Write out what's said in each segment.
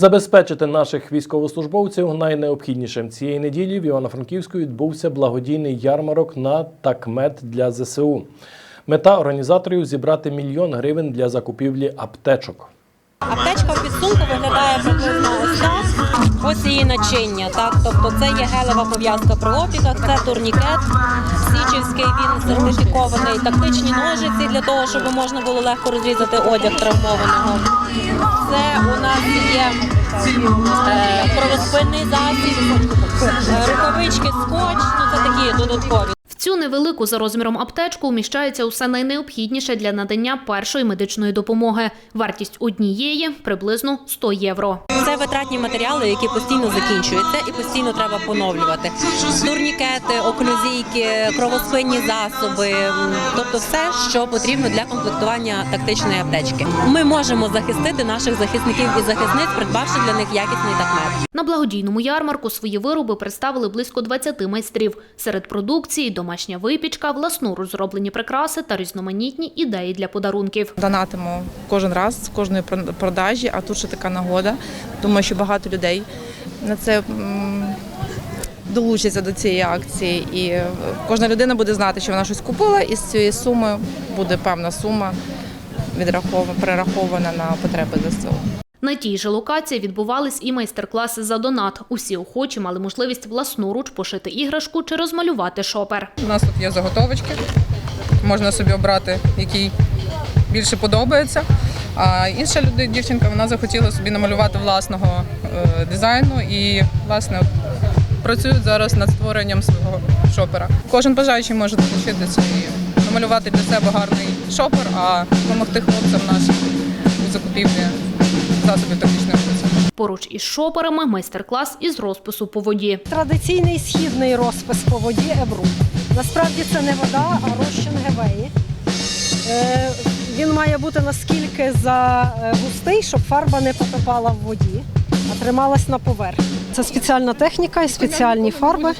Забезпечити наших військовослужбовців найнеобхіднішим цієї неділі в Івано-Франківську відбувся благодійний ярмарок на такмет для ЗСУ. Мета організаторів зібрати мільйон гривень для закупівлі аптечок. Аптечка в підсумку виглядає приблизно ось її начиння. Так, тобто це є гелева пов'язка при опіках, це турнікет. Січівський він сертифікований, тактичні ножиці для того, щоб можна було легко розрізати одяг травмованого. Це у нас е, кровоспинний засіб, рукавички, скотч. Ну це такі додаткові. Цю невелику за розміром аптечку вміщається усе найнеобхідніше для надання першої медичної допомоги. Вартість однієї приблизно 100 євро. Це витратні матеріали, які постійно закінчуються і постійно треба поновлювати. Турнікети, оклюзійки, кровоспинні засоби, тобто все, що потрібно для комплектування тактичної аптечки. Ми можемо захистити наших захисників і захисниць, придбавши для них якісний такмет. На благодійному ярмарку свої вироби представили близько 20 майстрів. Серед продукції домашня випічка, власноруч зроблені прикраси та різноманітні ідеї для подарунків. Донатимо кожен раз з кожної прод- продажі, а тут ще така нагода. Думаю, що багато людей на це долучаться до цієї акції. І е, кожна людина буде знати, що вона щось купила, і з цієї суми буде певна сума відрахована, перерахована на потреби ЗСУ. На тій же локації відбувались і майстер-класи за донат. Усі охочі мали можливість власноруч пошити іграшку чи розмалювати шопер. У нас тут є заготовочки. Можна собі обрати, який більше подобається. А інша людина, дівчинка, вона захотіла собі намалювати власного е, дизайну і, власне, працюють зараз над створенням свого шопера. Кожен бажаючий може долучитися і намалювати для себе гарний шопер, а допомогти хлопцям нашим у закупівлі засобів тактичної медицини. Поруч із шоперами майстер-клас із розпису по воді. Традиційний східний розпис по воді Ебру. Насправді це не вода, а розчин гевеї. Е, Він має бути наскільки загустий, щоб фарба не потопала в воді, а трималась на поверхні. Це спеціальна техніка і спеціальні фарби.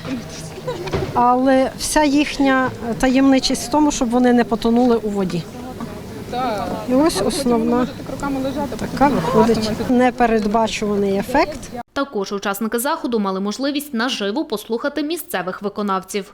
Але вся їхня таємничість в тому, щоб вони не потонули у воді. І ось основна така виходить непередбачуваний ефект. Також учасники заходу мали можливість наживо послухати місцевих виконавців.